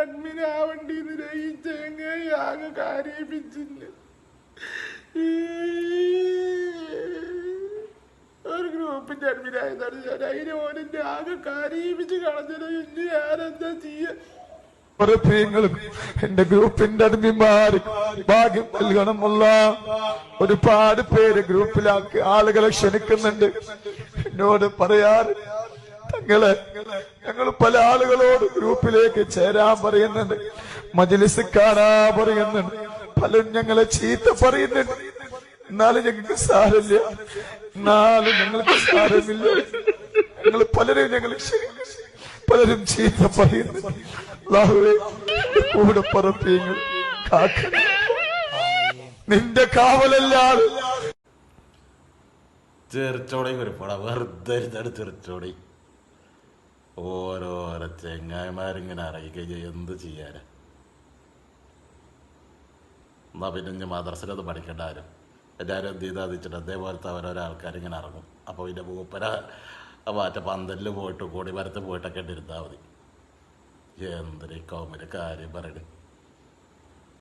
Admin ആവണ്ടിന്ന് രഹിച്ചെങ്ങനെ ആകെ കാര്യപ്പിച്ചില്ല ഒരു ഗ്രൂപ്പിന്റെ അഡ്മിൻ ആയതാണ് ഞാൻ. അതിന് ഓനെന്നെ ആകെ കാര്യപ്പിച്ച് കളഞ്ഞത് ഇനി ഞാനെന്താ ചെയ്യാ? ഉറപ്പീങ്ങളും എന്റെ ഗ്രൂപ്പിന്റെ അടിമിമാര് ഭാഗ്യം നൽകണമുള്ള ഒരുപാട് പേര് ഗ്രൂപ്പിലാക്കി ആളുകളെ ക്ഷണിക്കുന്നുണ്ട്. എന്നോട് പറയാറ് തങ്ങളെ ഞങ്ങൾ പല ആളുകളോട് ഗ്രൂപ്പിലേക്ക് ചേരാൻ പറയുന്നുണ്ട്. മജിലിസ് കാണാൻ പറയുന്നുണ്ട്. പലരും ഞങ്ങളെ ചീത്ത പറയുന്നുണ്ട്. എന്നാലും ഞങ്ങൾക്ക് സാരമില്ല. എന്നാലും ഞങ്ങൾക്ക് സാരമില്ല. ഞങ്ങൾ പലരും ഞങ്ങൾ പലരും ചീത്ത പറയുന്നുണ്ട്. കാക്കണം നിന്റെ കാവലല്ലാതെ. ചെറിച്ചോടി ഒരുപാടാ വെറുതെ ഇരുന്നാണ് ചെറിച്ചോടി. ഓരോരോ ചെങ്ങായിമാരിങ്ങനെ അറിയിക്കുക എന്ത് ചെയ്യാനാ? എന്നാൽ പിന്നെ ഇനി മദ്രസിലത് പഠിക്കേണ്ട ആരും എല്ലാവരും എന്ത് ചെയ്താൽ വെച്ചിട്ട് അതേപോലത്തെ ഓരോരോ ആൾക്കാരിങ്ങനെ ഇറങ്ങും. അപ്പോൾ പിന്നെ മൂപ്പര മറ്റേ പന്തലിൽ പോയിട്ട് കോടിമരത്ത് പോയിട്ടൊക്കെ ഇരുന്നാൽ മതി. എന്തിനീ കോമഡി കാര്യം പറയണേ.